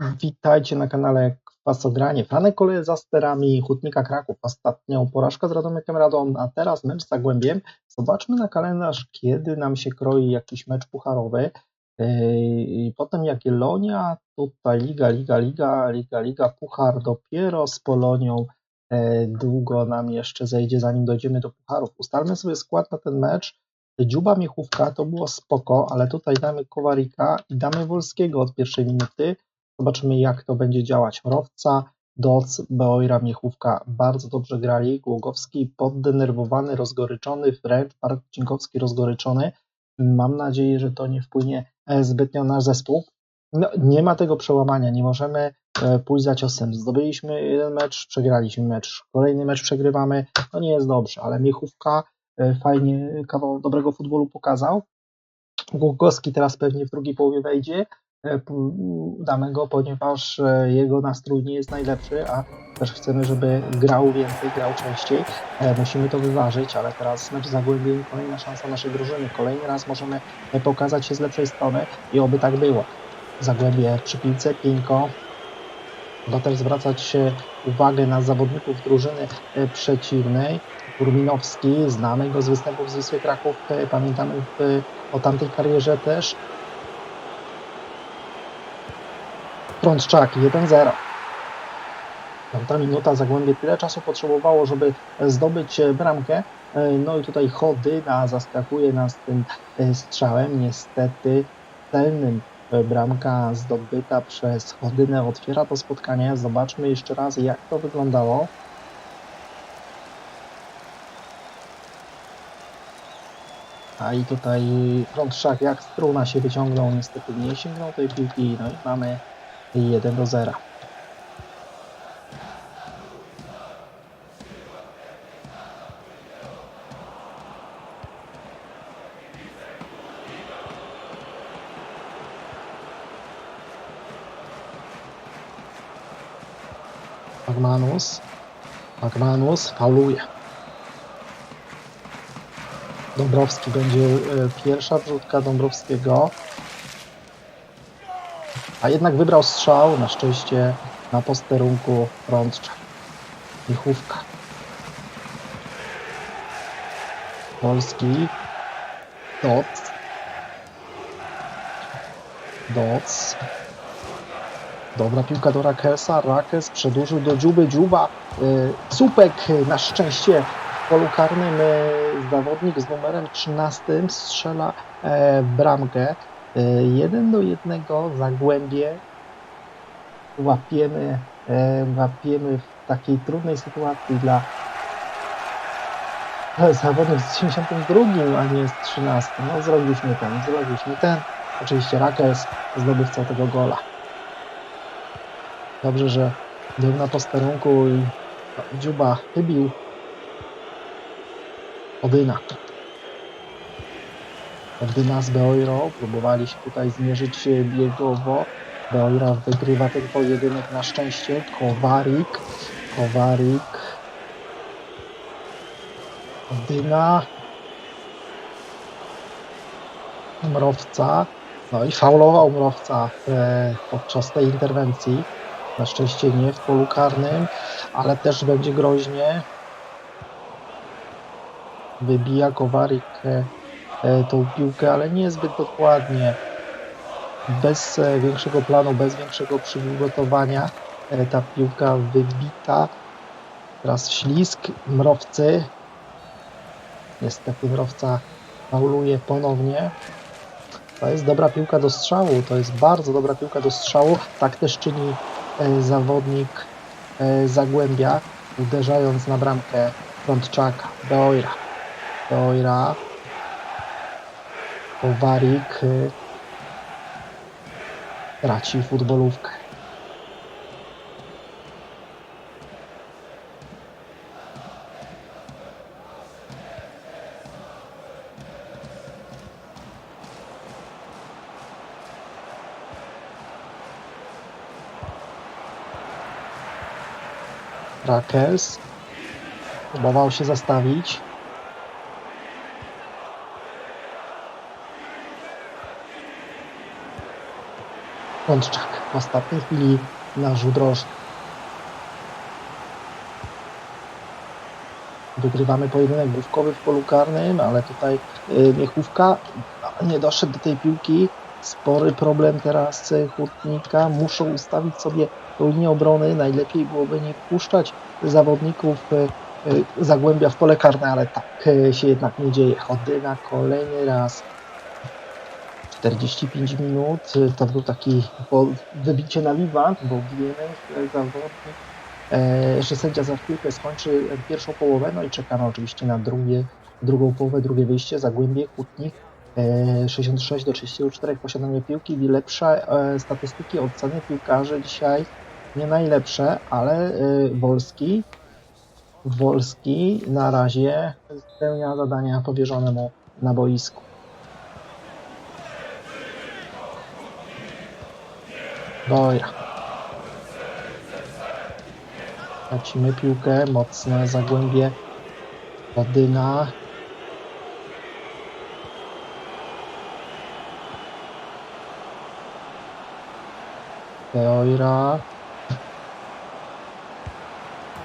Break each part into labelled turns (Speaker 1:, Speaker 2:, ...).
Speaker 1: Witajcie na kanale Kwasogranie. Franek Koleje za sterami Hutnika Kraków. Ostatnią porażka z Radomiakiem Radom, a teraz mecz z Zagłębiem. Zobaczmy na kalendarz, kiedy nam się kroi jakiś mecz pucharowy. Potem Jagiellonia, tutaj Liga, Liga, Liga, Liga, Liga, Puchar dopiero z Polonią. Yy, Długo nam jeszcze zejdzie, zanim dojdziemy do pucharów. Ustalmy sobie skład na ten mecz. Dziuba Miechówka to było spoko, ale tutaj damy Kowarika i damy Wolskiego od pierwszej minuty. Zobaczymy, jak to będzie działać. Mrowca, Doc, Beojra, Miechówka bardzo dobrze grali. Głogowski poddenerwowany, rozgoryczony, wręcz Marcinkowski rozgoryczony. Mam nadzieję, że to nie wpłynie e, zbytnio na zespół. No, nie ma tego przełamania, nie możemy e, pójść za ciosem. Zdobyliśmy jeden mecz, przegraliśmy mecz, kolejny mecz przegrywamy. To nie jest dobrze, ale Miechówka e, fajnie kawał dobrego futbolu pokazał. Głogowski teraz pewnie w drugiej połowie wejdzie. E, p- Damy go, ponieważ e, jego nastrój nie jest najlepszy, a też chcemy, żeby grał więcej, grał częściej. E, Musimy to wyważyć, ale teraz mecz z Zagłębiem, kolejna szansa naszej drużyny. Kolejny raz możemy pokazać się z lepszej strony i oby tak było. Zagłębie przy piłce, Pieńko. Trzeba też zwracać uwagę na zawodników drużyny przeciwnej. Kurminowski, znamy go z występów z Wisły Kraków, pamiętamy o tamtej karierze też. Frączczak 1-0. Piąta minuta, Zagłębie tyle czasu potrzebowało, żeby zdobyć e, bramkę. E, No i tutaj Chodyna zaskakuje nas tym e, strzałem, niestety celnym. Bramka zdobyta przez Chodynę otwiera to spotkanie. Zobaczmy jeszcze raz, jak to wyglądało. A i tutaj Frączczak jak struna się wyciągnął, niestety nie sięgnął tej piłki. No i mamy 1 do 0. Magmanus. Magmanus fauluje. Dąbrowski będzie e, pierwsza wrzutka Dąbrowskiego. A jednak wybrał strzał, na szczęście na posterunku Rądczak. Michówka. Polski. Doc. Doc. Dobra piłka do Rakesa. Rakes przedłużył do Dziuby. Dziuba. Y, Supek na szczęście w polu karnym y, zawodnik z numerem 13 strzela e, bramkę. E, Jeden do jednego Zagłębie łapiemy, e, łapiemy w takiej trudnej sytuacji dla zawodnik z 92, a nie z 13. No zrobiliśmy ten, zrobiliśmy ten. Oczywiście Rakes zdobywcą tego gola. Dobrze, że był na posterunku i Dziuba chybił Odyna. Odyna z Beoirą próbowali się tutaj zmierzyć się biegowo. Beoira wygrywa ten pojedynek na szczęście. Kowarik. Kowarik. Odyna. Mrowca. No i faulował Mrowca e, podczas tej interwencji. Na szczęście nie w polu karnym, ale też będzie groźnie. Wybija Kowarik e, e, tą piłkę, ale niezbyt dokładnie. Bez e, większego planu, bez większego przygotowania. E, ta piłka wybita. Teraz ślisk Mrowcy. Niestety Mrowca fauluje ponownie. To jest dobra piłka do strzału, to jest bardzo dobra piłka do strzału. Tak też czyni e, zawodnik e, Zagłębia, uderzając na bramkę Frądczaka, Beoira. Beoira. Kowarik y, traci futbolówkę. Rakers próbował się zastawić. Łączczak w ostatniej chwili na rzut rożny. Wygrywamy pojedynek główkowy w polu karnym, ale tutaj y, Miechówka nie doszedł do tej piłki. Spory problem teraz Hutnika. Muszą ustawić sobie linię obrony. Najlepiej byłoby nie wpuszczać zawodników y, y, Zagłębia w pole karne, ale tak się jednak nie dzieje. Chodyna kolejny raz. 45 minut. To był taki wybicie na wiwant, bo że zawodnik e, że sędzia za chwilkę skończy pierwszą połowę, no i czekamy oczywiście na drugie, drugą połowę, drugie wyjście, Zagłębie, Kutnik, e, 66 do 34 posiadanie piłki, lepsze e, statystyki, oceny piłkarzy dzisiaj nie najlepsze, ale e, Wolski Wolski na razie spełnia zadania powierzone mu na boisku. Dobra. Tracimy piłkę, mocne zagłębie Wadyna. Teoira.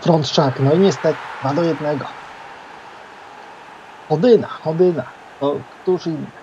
Speaker 1: Frączczak, no i niestety 2 do 1. Chodyna, Chodyna. To któż inny?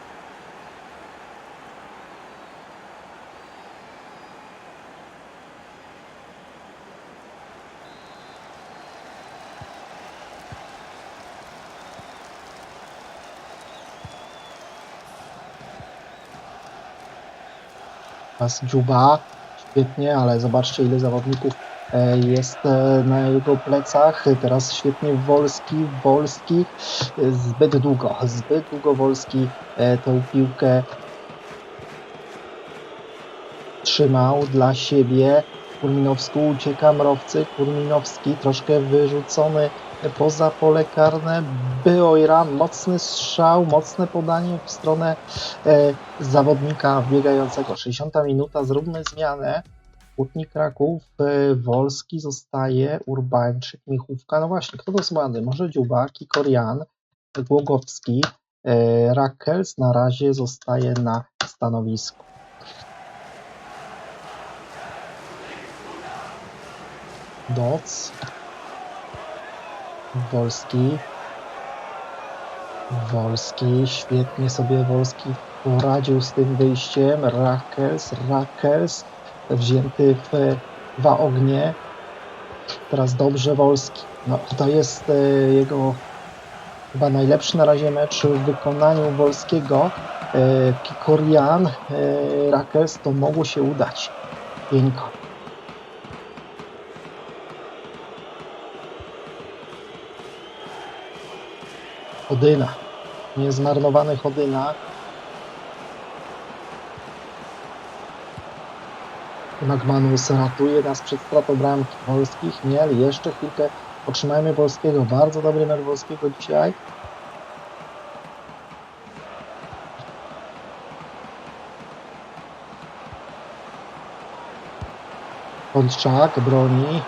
Speaker 1: Teraz Dziuba, świetnie, ale zobaczcie ile zawodników e, jest e, na jego plecach. Teraz świetnie Wolski, Wolski, e, zbyt długo, zbyt długo Wolski tę piłkę trzymał dla siebie. Kurminowski ucieka, Mrowcy, Kurminowski troszkę wyrzucony poza pole karne. Byojra, mocny strzał, mocne podanie w stronę e, zawodnika biegającego. 60 minuta, zróbmy zmianę. Hutnik Kraków, e, Wolski zostaje, Urbańczyk, Michówka. No właśnie, kto do zmiany? Może Dziubak, Korian, Głogowski, e, Rakels na razie zostaje na stanowisku. Doc, Wolski, Wolski, świetnie sobie Wolski poradził z tym wyjściem. Rakels, Rakels, wzięty w dwa ognie. Teraz dobrze Wolski. No, to jest e, jego chyba najlepszy na razie mecz w wykonaniu Wolskiego. E, Kikorian, e, Rakels, to mogło się udać. Pieńko. Chodyna. Niezmarnowany Chodyna. Magmanus ratuje nas przed stratą bramki polskich. Nie, ale jeszcze chwilkę otrzymajmy Polskiego. Bardzo dobry mecz Polskiego dzisiaj. Pączak broni.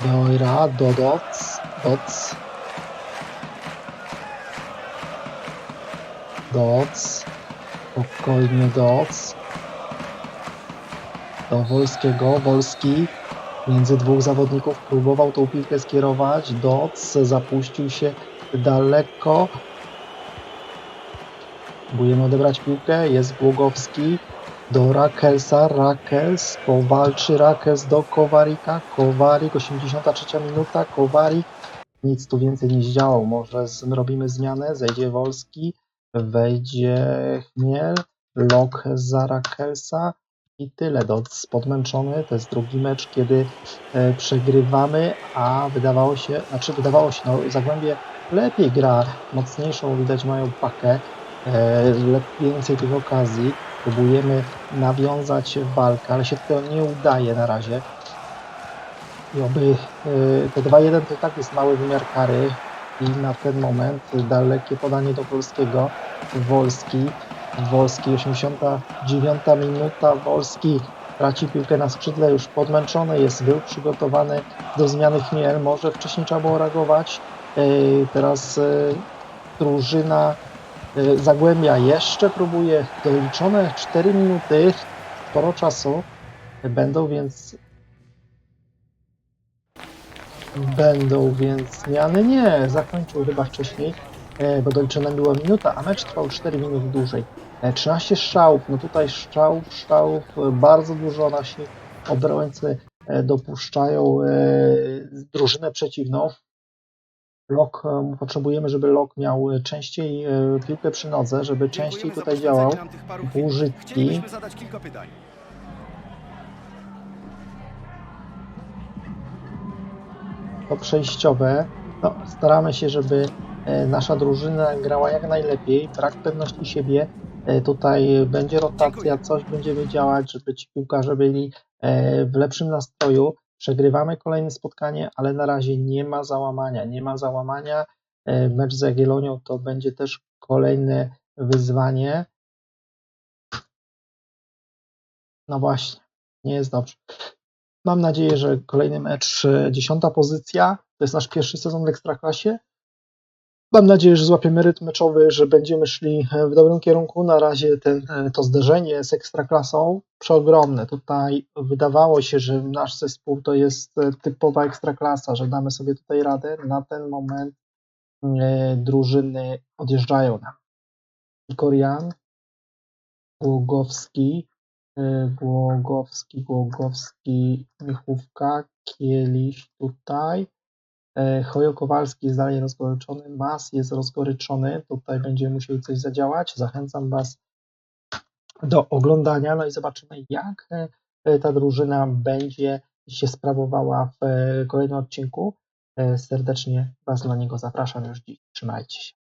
Speaker 1: Doira, Dodoc, Doc. Doc. Spokojnie Doc. Do Wolskiego. Wolski między dwóch zawodników próbował tą piłkę skierować. Doc zapuścił się daleko. Próbujemy odebrać piłkę. Jest Głogowski do Rakelsa. Rakels powalczy Rakels do Kowarika. Kowarik, 83 minuta. Kowarik nic tu więcej nie zdziałał. Może zrobimy zmianę. Zejdzie Wolski, wejdzie Chmiel, Lok za Rakelsa i tyle. Doc podmęczony. To jest drugi mecz, kiedy e, przegrywamy, a wydawało się, znaczy wydawało się, no Zagłębie lepiej gra, mocniejszą widać mają pakę, e, więcej tych okazji. Próbujemy nawiązać walkę, ale się to nie udaje na razie. I oby y, te 2-1 to tak jest mały wymiar kary i na ten moment dalekie podanie do Wolskiego. Wolski, Wolski 89 minuta, Wolski traci piłkę na skrzydle, już podmęczony jest, był przygotowany do zmiany Chmiel, może wcześniej trzeba było reagować. Y, Teraz y, drużyna Zagłębia jeszcze próbuje doliczone 4 minuty, sporo czasu będą, więc będą więc zmiany. Nie, zakończył chyba wcześniej, e, bo doliczona była minuta, a mecz trwał 4 minuty dłużej. E, 13 strzałów, no tutaj strzałów, strzałów bardzo dużo nasi obrońcy dopuszczają drużynę przeciwną. Lok, e, potrzebujemy, żeby Lok miał e, częściej e, piłkę przy nodze, żeby częściej tutaj działał. Użytki.
Speaker 2: Chcielibyśmy zadać kilka pytań.
Speaker 1: to przejściowe. No, staramy się, żeby nasza drużyna grała jak najlepiej. Brak pewności siebie. Tutaj będzie rotacja, coś będziemy działać, żeby ci piłkarze byli w lepszym nastroju. Przegrywamy kolejne spotkanie, ale na razie nie ma załamania. Nie ma załamania. E, Mecz z Jagiellonią to będzie też kolejne wyzwanie. No właśnie, nie jest dobrze. Mam nadzieję, że kolejny mecz, e, dziesiąta pozycja, to jest nasz pierwszy sezon w Ekstraklasie. Mam nadzieję, że złapiemy rytm meczowy, że będziemy szli e, w dobrym kierunku. Na razie ten, e, to zderzenie z Ekstraklasą przeogromne. Tutaj wydawało się, że nasz zespół to jest e, typowa Ekstraklasa, że damy sobie tutaj radę. Na ten moment drużyny odjeżdżają nam. Korian, Głogowski, Głogowski, Głogowski, Michówka, Kieliś tutaj. E, Chojo Kowalski jest dalej rozgoryczony, Mas jest rozgoryczony, tutaj będziemy musieli coś zadziałać. Zachęcam Was do oglądania, no i zobaczymy, jak e, e, ta drużyna będzie się sprawowała w kolejnym odcinku. Serdecznie Was na niego zapraszam już dziś. Trzymajcie się.